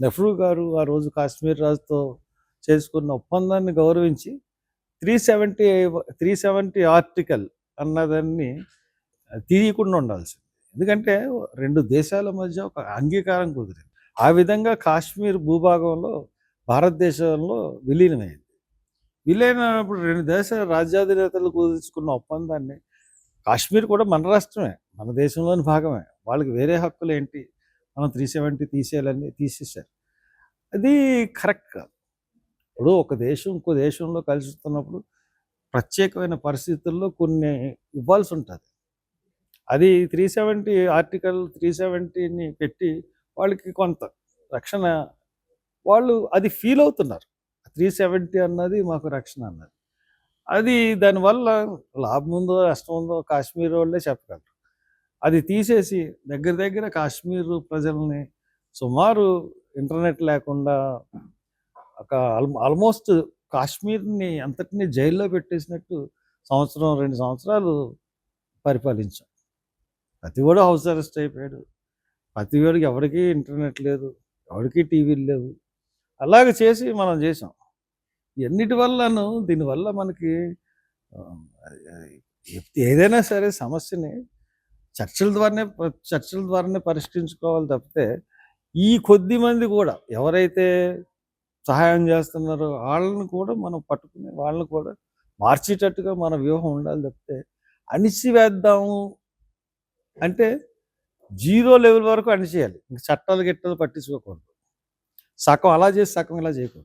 నెహ్రూ గారు ఆ రోజు కాశ్మీర్ రాజుతో చేసుకున్న ఒప్పందాన్ని గౌరవించి three seventy three seventy article అన్నదాన్ని తీయకుండా ఉండాల్సింది. ఎందుకంటే రెండు దేశాల మధ్య ఒక అంగీకారం కుదిరింది. ఆ విధంగా కాశ్మీర్ భూభాగంలో భారతదేశంలో విలీనమైంది. విలీనమైనప్పుడు రెండు దేశాల రాజ్యాధినేతలు కుదుర్చుకున్న ఒప్పందాన్ని కాశ్మీర్ కూడా మన రాష్ట్రమే మన దేశంలోని భాగమే. వాళ్ళకి వేరే హక్కులు ఏంటి? మనం త్రీ సెవెంటీ తీసేయాలని తీసేశారు. అది కరెక్ట్ కాదు. ఇప్పుడు ఒక దేశం ఇంకో దేశంలో కలుస్తున్నప్పుడు ప్రత్యేకమైన పరిస్థితుల్లో కొన్ని ఇవ్వాల్సి ఉంటుంది. అది త్రీ సెవెంటీ ఆర్టికల్ త్రీ సెవెంటీని పెట్టి వాళ్ళకి కొంత రక్షణ వాళ్ళు అది ఫీల్ అవుతున్నారు. త్రీ సెవెంటీ అన్నది మాకు రక్షణ అన్నది. అది దానివల్ల లాభం ఉందో నష్టం ఉందో కాశ్మీర్ వాళ్ళే చెప్పగలరు. అది తీసేసి దగ్గర దగ్గర కాశ్మీర్ ప్రజల్ని సుమారు ఇంటర్నెట్ లేకుండా ఒక ఆల్మోస్ట్ కాశ్మీర్ని అంతటినీ జైల్లో పెట్టేసినట్టు సంవత్సరం రెండు సంవత్సరాలు పరిపాలించాం. ప్రతి వాడు హౌస్ అరెస్ట్ అయిపోయాడు. ప్రతి వాడికి ఎవరికి ఇంటర్నెట్ లేదు ఎవరికి టీవీలు లేవు. అలాగ చేసి మనం చేసాం ఎన్నిటి వల్లను దీనివల్ల మనకి ఏదైనా సరే సమస్యని చర్చల ద్వారానే చర్చల ద్వారానే పరిష్కరించుకోవాలి తప్పితే ఈ కొద్ది మంది కూడా ఎవరైతే సహాయం చేస్తున్నారో వాళ్ళని కూడా మనం పట్టుకుని వాళ్ళని కూడా మార్చేటట్టుగా మన వ్యూహం ఉండాలి తప్పితే అణిచివేద్దాము అంటే జీరో లెవెల్ వరకు అణిచేయాలి. ఇంక చట్టాలు గిట్టాలు పట్టించుకోకూడదు. సగం అలా చేసి సగం ఇలా చేయకూడదు.